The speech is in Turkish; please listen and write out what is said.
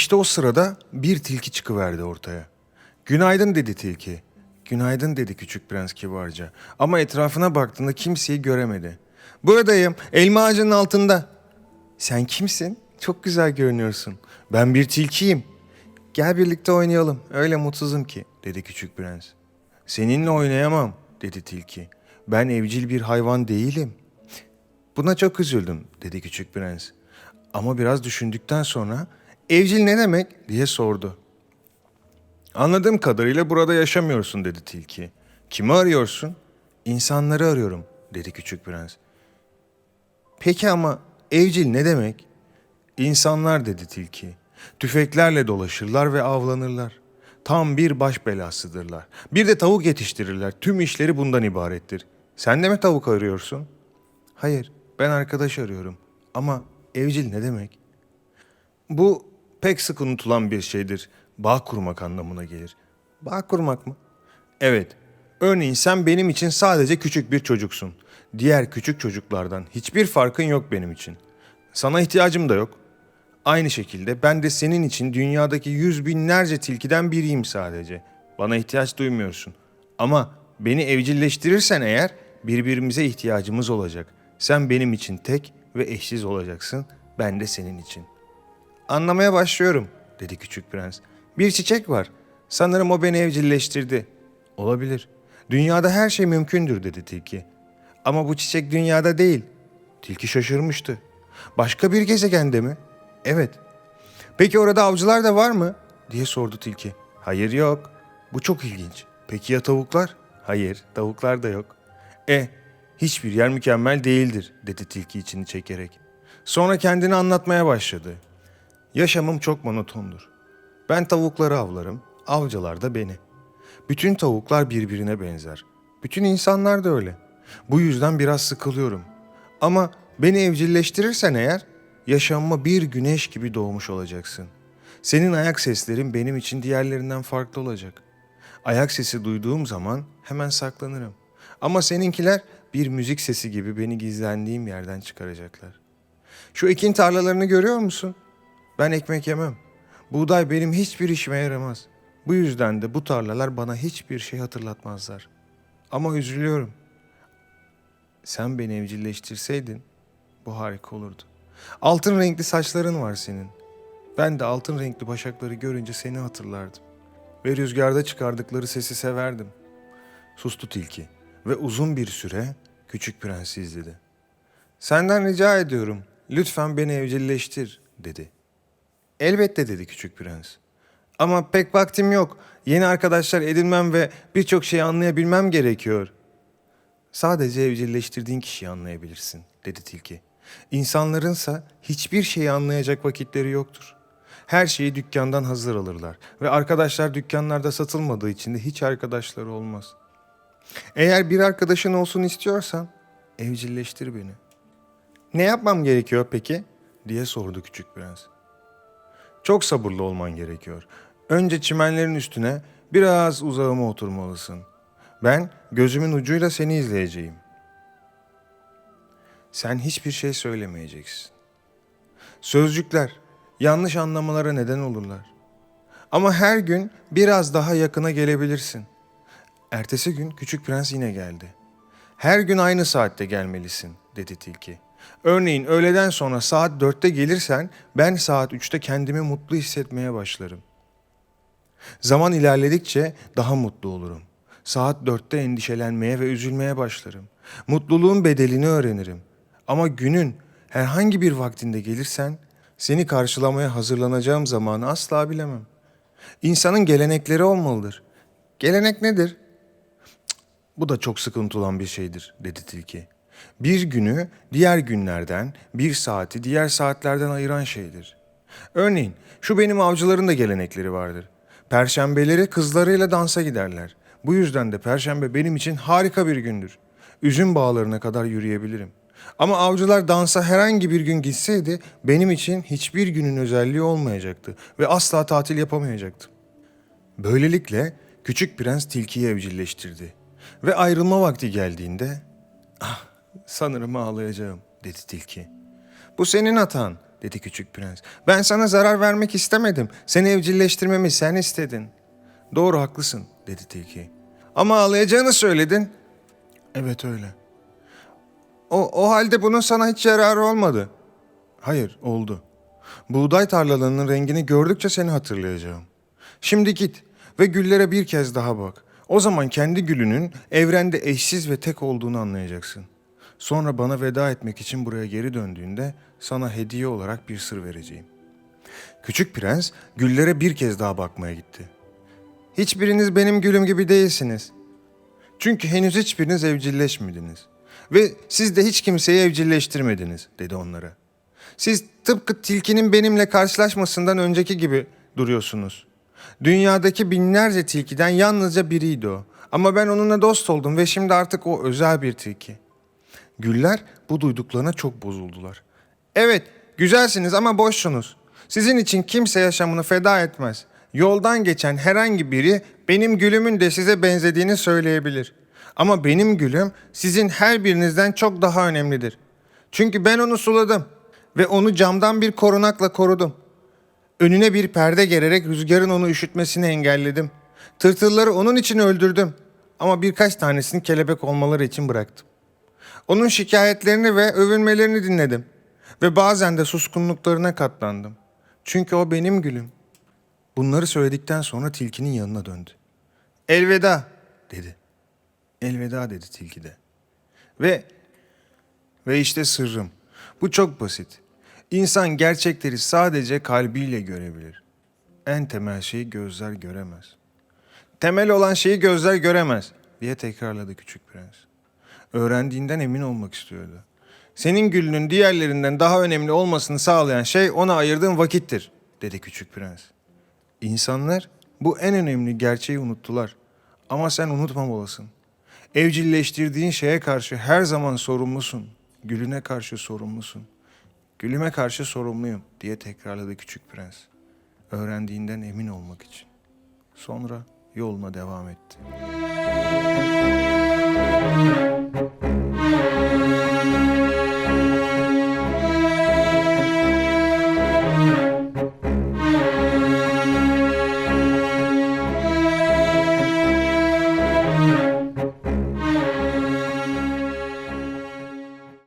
İşte o sırada bir tilki çıkıverdi ortaya. Günaydın dedi tilki. Günaydın dedi küçük prens kibarca. Ama etrafına baktığında kimseyi göremedi. Buradayım, elma ağacının altında. Sen kimsin? Çok güzel görünüyorsun. Ben bir tilkiyim. Gel birlikte oynayalım. Öyle mutsuzum ki, dedi küçük prens. Seninle oynayamam, dedi tilki. Ben evcil bir hayvan değilim. Buna çok üzüldüm, dedi küçük prens. Ama biraz düşündükten sonra, evcil ne demek, diye sordu. Anladığım kadarıyla burada yaşamıyorsun, dedi tilki. Kimi arıyorsun? İnsanları arıyorum, dedi küçük prens. Peki ama evcil ne demek? İnsanlar dedi tilki. Tüfeklerle dolaşırlar ve avlanırlar. Tam bir baş belasıdırlar. Bir de tavuk yetiştirirler. Tüm işleri bundan ibarettir. Sen de mi tavuk arıyorsun? Hayır, ben arkadaş arıyorum. Ama evcil ne demek? Bu pek sık unutulan bir şeydir. Bağ kurmak anlamına gelir. Bağ kurmak mı? Evet. Örneğin sen benim için sadece küçük bir çocuksun. Diğer küçük çocuklardan hiçbir farkın yok benim için. Sana ihtiyacım da yok. Aynı şekilde ben de senin için dünyadaki yüz binlerce tilkiden biriyim sadece. Bana ihtiyaç duymuyorsun. Ama beni evcilleştirirsen eğer birbirimize ihtiyacımız olacak. Sen benim için tek ve eşsiz olacaksın. Ben de senin için. Anlamaya başlıyorum, dedi küçük prens. Bir çiçek var. Sanırım o beni evcilleştirdi. Olabilir. Dünyada her şey mümkündür, dedi tilki. Ama bu çiçek dünyada değil. Tilki şaşırmıştı. Başka bir gezegende mi? Evet. Peki orada avcılar da var mı? diye sordu tilki. Hayır yok. Bu çok ilginç. Peki ya tavuklar? Hayır, tavuklar da yok. E, hiçbir yer mükemmel değildir, dedi tilki içini çekerek. Sonra kendini anlatmaya başladı. Yaşamım çok monotondur. Ben tavukları avlarım, avcılar da beni. Bütün tavuklar birbirine benzer. Bütün insanlar da öyle. Bu yüzden biraz sıkılıyorum. Ama beni evcilleştirirsen eğer, yaşamıma bir güneş gibi doğmuş olacaksın. Senin ayak seslerin benim için diğerlerinden farklı olacak. Ayak sesi duyduğum zaman hemen saklanırım. Ama seninkiler bir müzik sesi gibi beni gizlendiğim yerden çıkaracaklar. Şu ekin tarlalarını görüyor musun? Ben ekmek yemem. Buğday benim hiçbir işime yaramaz. Bu yüzden de bu tarlalar bana hiçbir şey hatırlatmazlar. Ama üzülüyorum. Sen beni evcilleştirseydin bu harika olurdu. Altın renkli saçların var senin. Ben de altın renkli başakları görünce seni hatırlardım. Ve rüzgarda çıkardıkları sesi severdim. Sustu tilki ve uzun bir süre küçük prensi izledi. Senden rica ediyorum, lütfen beni evcilleştir, dedi. Elbette dedi küçük prens. Ama pek vaktim yok. Yeni arkadaşlar edinmem ve birçok şeyi anlayabilmem gerekiyor. Sadece evcilleştirdiğin kişiyi anlayabilirsin, dedi tilki. İnsanlarınsa hiçbir şeyi anlayacak vakitleri yoktur. Her şeyi dükkandan hazır alırlar ve arkadaşlar dükkanlarda satılmadığı için de hiç arkadaşları olmaz. Eğer bir arkadaşın olsun istiyorsan evcilleştir beni. Ne yapmam gerekiyor peki? diye sordu küçük prens. Çok sabırlı olman gerekiyor. Önce çimenlerin üstüne biraz uzağıma oturmalısın. Ben gözümün ucuyla seni izleyeceğim. Sen hiçbir şey söylemeyeceksin. Sözcükler yanlış anlamalara neden olurlar. Ama her gün biraz daha yakına gelebilirsin. Ertesi gün küçük prens yine geldi. Her gün aynı saatte gelmelisin, dedi tilki. Örneğin öğleden sonra saat dörtte gelirsen ben saat üçte kendimi mutlu hissetmeye başlarım. Zaman ilerledikçe daha mutlu olurum. Saat dörtte endişelenmeye ve üzülmeye başlarım. Mutluluğun bedelini öğrenirim. Ama günün herhangi bir vaktinde gelirsen seni karşılamaya hazırlanacağım zamanı asla bilemem. İnsanın gelenekleri olmalıdır. Gelenek nedir? Bu da çok sıkıntılan bir şeydir, dedi tilki. Bir günü diğer günlerden, bir saati diğer saatlerden ayıran şeydir. Örneğin şu benim avcıların da gelenekleri vardır. Perşembeleri kızlarıyla dansa giderler. Bu yüzden de perşembe benim için harika bir gündür. Üzüm bağlarına kadar yürüyebilirim. Ama avcılar dansa herhangi bir gün gitseydi benim için hiçbir günün özelliği olmayacaktı ve asla tatil yapamayacaktım. Böylelikle küçük prens tilkiyi evcilleştirdi. Ve ayrılma vakti geldiğinde, ah sanırım ağlayacağım dedi tilki. Bu senin hatan dedi küçük prens. Ben sana zarar vermek istemedim. Seni evcilleştirmemi sen istedin. Doğru haklısın dedi tilki. Ama ağlayacağını söyledin. Evet öyle. O, o halde bunun sana hiç yararı olmadı. Hayır oldu. Buğday tarlalarının rengini gördükçe seni hatırlayacağım. Şimdi git ve güllere bir kez daha bak. O zaman kendi gülünün evrende eşsiz ve tek olduğunu anlayacaksın. Sonra bana veda etmek için buraya geri döndüğünde sana hediye olarak bir sır vereceğim. Küçük prens güllere bir kez daha bakmaya gitti. Hiçbiriniz benim gülüm gibi değilsiniz. Çünkü henüz hiçbiriniz evcilleşmediniz. Ve siz de hiç kimseyi evcilleştirmediniz dedi onlara. Siz tıpkı tilkinin benimle karşılaşmasından önceki gibi duruyorsunuz. Dünyadaki binlerce tilkiden yalnızca biriydi o. Ama ben onunla dost oldum ve şimdi artık o özel bir tilki. Güller bu duyduklarına çok bozuldular. Evet, güzelsiniz ama boşsunuz. Sizin için kimse yaşamını feda etmez. Yoldan geçen herhangi biri benim gülümün de size benzediğini söyleyebilir. Ama benim gülüm sizin her birinizden çok daha önemlidir. Çünkü ben onu suladım ve onu camdan bir korunakla korudum. Önüne bir perde gererek rüzgarın onu üşütmesini engelledim. Tırtılları onun için öldürdüm ama birkaç tanesini kelebek olmaları için bıraktım. Onun şikayetlerini ve övünmelerini dinledim ve bazen de suskunluklarına katlandım. Çünkü o benim gülüm. Bunları söyledikten sonra tilkinin yanına döndü. Elveda dedi. Elveda dedi tilki de. Ve ve işte sırrım. Bu çok basit. İnsan gerçekleri sadece kalbiyle görebilir. En temel şeyi gözler göremez. Temel olan şeyi gözler göremez diye tekrarladı küçük prens. Öğrendiğinden emin olmak istiyordu. Senin gülünün diğerlerinden daha önemli olmasını sağlayan şey ona ayırdığın vakittir dedi küçük prens. İnsanlar bu en önemli gerçeği unuttular. Ama sen unutmamalısın. Evcilleştirdiğin şeye karşı her zaman sorumlusun. Gülüne karşı sorumlusun. Gülüme karşı sorumluyum diye tekrarladı küçük prens. Öğrendiğinden emin olmak için. Sonra yoluna devam etti. Música